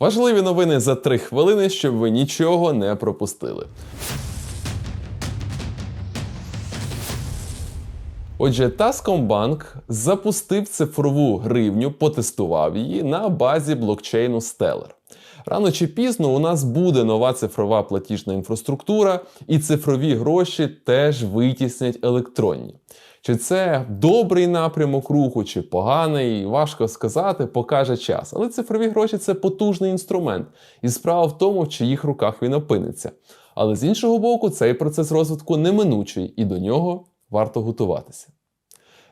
Важливі новини за три хвилини, щоб ви нічого не пропустили. Отже, Таскомбанк запустив цифрову гривню, потестував її на базі блокчейну Stellar. Рано чи пізно у нас буде нова цифрова платіжна інфраструктура, і цифрові гроші теж витіснять електронні. Чи це добрий напрямок руху, чи поганий, важко сказати, покаже час. Але цифрові гроші це потужний інструмент, і справа в тому, в чиїх руках він опиниться. Але з іншого боку, цей процес розвитку неминучий, і до нього варто готуватися.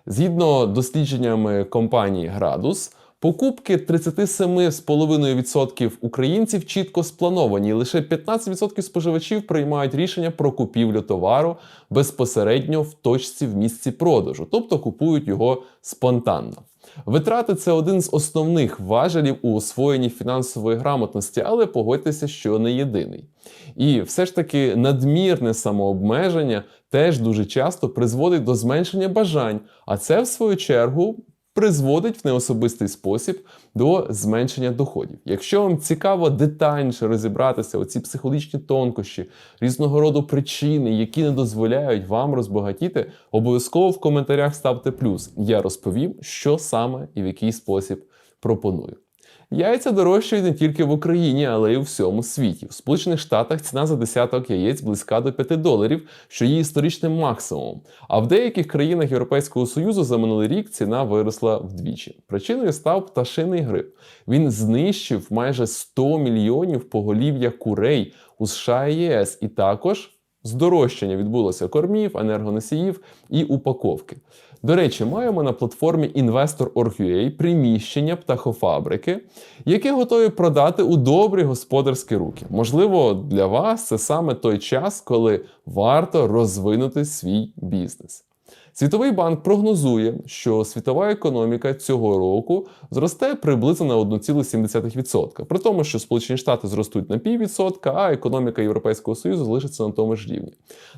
Згідно дослідженнями компанії Градус, покупки 37,5% українців чітко сплановані, лише 15% споживачів приймають рішення про купівлю товару безпосередньо в точці в місці продажу, тобто купують його спонтанно. Витрати це один з основних важелів у освоєнні фінансової грамотності, але погодьтеся, що не єдиний. І все ж таки надмірне самообмеження теж дуже часто призводить до зменшення бажань, а це, в свою чергу, призводить в неособистий спосіб до зменшення доходів. Якщо вам цікаво детальніше розібратися оці психологічні тонкощі, різного роду причини, які не дозволяють вам розбагатіти, обов'язково в коментарях ставте плюс. Я розповім, що саме і в який спосіб пропоную. Яйця дорожчають не тільки в Україні, але й у всьому світі. В Сполучених Штатах ціна за десяток яєць близька до 5 доларів, що є історичним максимумом. А в деяких країнах Європейського Союзу за минулий рік ціна виросла вдвічі. Причиною став пташиний грип. Він знищив майже 100 мільйонів поголів'я курей у США і ЄС, і також здорожчання відбулося кормів, енергоносіїв і упаковки. До речі, маємо на платформі Investor.org.ua приміщення птахофабрики, яке готові продати у добрі господарські руки. Можливо, для вас це саме той час, коли варто розвинути свій бізнес. Світовий банк прогнозує, що світова економіка цього року зросте приблизно на 1,7%, при тому, що Сполучені Штати зростуть на піввідсотка, а економіка Європейського Союзу залишиться на тому ж рівні.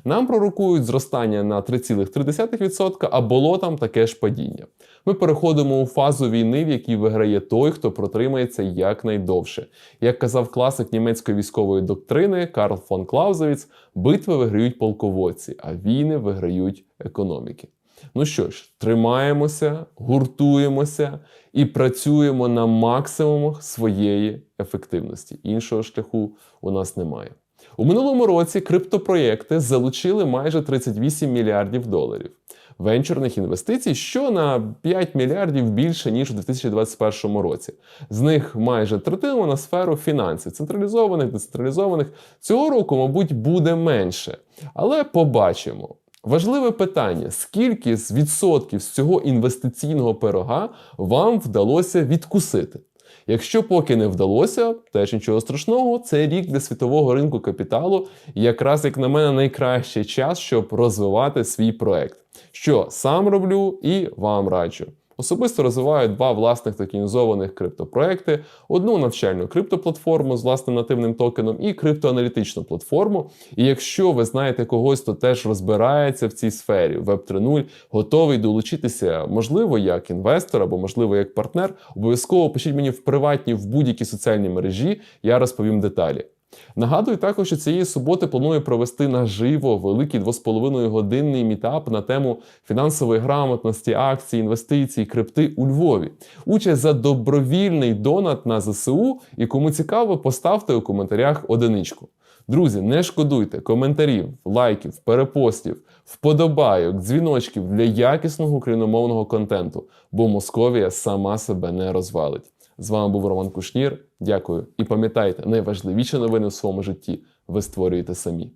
Нам пророкують зростання на 3,3%, а болотам таке ж падіння. Ми переходимо у фазу війни, в якій виграє той, хто протримається якнайдовше. Як казав класик німецької військової доктрини Карл фон Клаузевіц, битви виграють полководці, а війни виграють економіки. Ну що ж, тримаємося, гуртуємося і працюємо на максимумах своєї ефективності. Іншого шляху у нас немає. У минулому році криптопроєкти залучили майже 38 мільярдів доларів венчурних інвестицій, що на 5 мільярдів більше ніж у 2021 році. З них майже третину на сферу фінансів, централізованих, децентралізованих. Цього року, мабуть, буде менше. Але побачимо. Важливе питання: скільки з відсотків з цього інвестиційного пирога вам вдалося відкусити? Якщо поки не вдалося, теж нічого страшного, це рік для світового ринку капіталу, і якраз, як на мене, найкращий час, щоб розвивати свій проект. Що сам роблю і вам раджу. Особисто розвиваю два власних токенізованих криптопроекти: одну навчальну криптоплатформу з власним нативним токеном і криптоаналітичну платформу. І якщо ви знаєте когось, хто теж розбирається в цій сфері Web 3.0, готовий долучитися, можливо, як інвестор або можливо як партнер, обов'язково пишіть мені в приватні в будь-які соціальні мережі, я розповім деталі. Нагадую також, що цієї суботи планую провести наживо великий 2,5 годинний мітап на тему фінансової грамотності, акцій, інвестицій, крипти у Львові. Участь за добровільний донат на ЗСУ. І кому цікаво, поставте у коментарях одиничку. Друзі, не шкодуйте коментарів, лайків, перепостів, вподобайок, дзвіночків для якісного україномовного контенту, бо Московія сама себе не розвалить. З вами був Роман Кушнір. Дякую. І пам'ятайте, найважливіші новини в своєму житті ви створюєте самі.